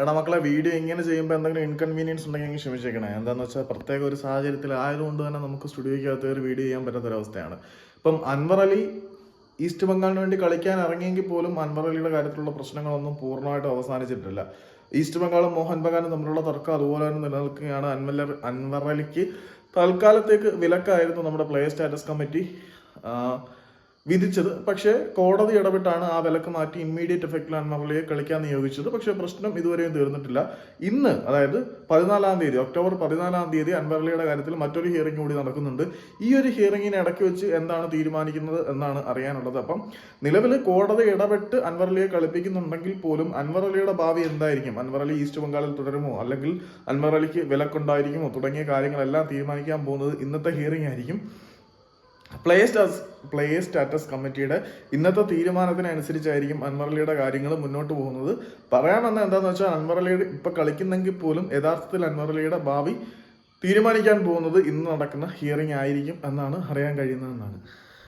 എടാ മക്കളെ വീഡിയോ ഇങ്ങനെ ചെയ്യുമ്പോൾ എന്തെങ്കിലും ഇൻകൺവീനിയൻസ് ഉണ്ടെങ്കിൽ ക്ഷമിച്ചേക്കണേ. എന്താണെന്ന് വെച്ചാൽ പ്രത്യേക ഒരു സാഹചര്യത്തിൽ ആയതുകൊണ്ട് തന്നെ നമുക്ക് സ്റ്റുഡിയോയ്ക്കകത്ത് ഒരു വീഡിയോ ചെയ്യാൻ പറ്റാത്തൊരവസ്ഥയാണ് ഇപ്പം അൻവർ അലി ഈസ്റ്റ് ബംഗാളിന് വേണ്ടി കളിക്കാൻ ഇറങ്ങിയെങ്കിൽ പോലും അൻവർ അലിയുടെ കാര്യത്തിലുള്ള പ്രശ്നങ്ങളൊന്നും പൂർണമായിട്ടും അവസാനിച്ചിട്ടില്ല. ഈസ്റ്റ് ബംഗാളും മോഹൻ ബഗാനും തമ്മിലുള്ള തർക്കം അതുപോലെ തന്നെ നിലനിൽക്കുകയാണ്. അൻവർ അൻവർ അലിക്ക് തൽക്കാലത്തേക്ക് വിലക്കായിരുന്നു നമ്മുടെ പ്ലേ സ്റ്റാറ്റസ് കമ്മിറ്റി വിധിച്ചത്. പക്ഷേ കോടതി ഇടപെട്ടാണ് ആ വിലക്ക് മാറ്റി ഇമ്മീഡിയറ്റ് എഫക്റ്റിൽ അൻവറിയെ കളിക്കാൻ നിയോഗിച്ചത്. പക്ഷേ പ്രശ്നം ഇതുവരെയും തീർന്നിട്ടില്ല. ഇന്ന് അതായത് പതിനാലാം തീയതി ഒക്ടോബർ പതിനാലാം തീയതി അൻവർലിയുടെ കാര്യത്തിൽ മറ്റൊരു ഹിയറിംഗ് കൂടി നടക്കുന്നുണ്ട്. ഈ ഒരു ഹിയറിംഗിന് ഇടയ്ക്ക് വെച്ച് എന്താണ് തീരുമാനിക്കുന്നത് എന്നാണ് അറിയാനുള്ളത്. അപ്പം നിലവിൽ കോടതി ഇടപെട്ട് അൻവർലിയെ കളിപ്പിക്കുന്നുണ്ടെങ്കിൽ പോലും അൻവർലിയുടെ ഭാവി എന്തായിരിക്കും? അൻവർലി ഈസ്റ്റ് ബംഗാളിൽ തുടരുമോ? അല്ലെങ്കിൽ അൻവർലിക്ക് വിലക്കുണ്ടായിരിക്കുമോ? തുടങ്ങിയ കാര്യങ്ങളെല്ലാം തീരുമാനിക്കാൻ പോകുന്നത് ഇന്നത്തെ ഹിയറിംഗ് ആയിരിക്കും. പ്ലേ സ്റ്റാസ് പ്ലേ സ്റ്റാറ്റസ് കമ്മിറ്റിയുടെ ഇന്നത്തെ തീരുമാനത്തിനനുസരിച്ചായിരിക്കും അൻവർലിയുടെ കാര്യങ്ങൾ മുന്നോട്ട് പോകുന്നത്. പറയാൻ വന്ന എന്താണെന്ന് വെച്ചാൽ അൻവർ അലിയുടെ ഇപ്പൊ കളിക്കുന്നെങ്കിൽ പോലും യഥാർത്ഥത്തിൽ അൻവർലിയുടെ ഭാവി തീരുമാനിക്കാൻ പോകുന്നത് ഇന്ന് നടക്കുന്ന ഹിയറിംഗ് ആയിരിക്കും എന്നാണ് അറിയാൻ കഴിയുന്നതെന്നാണ്.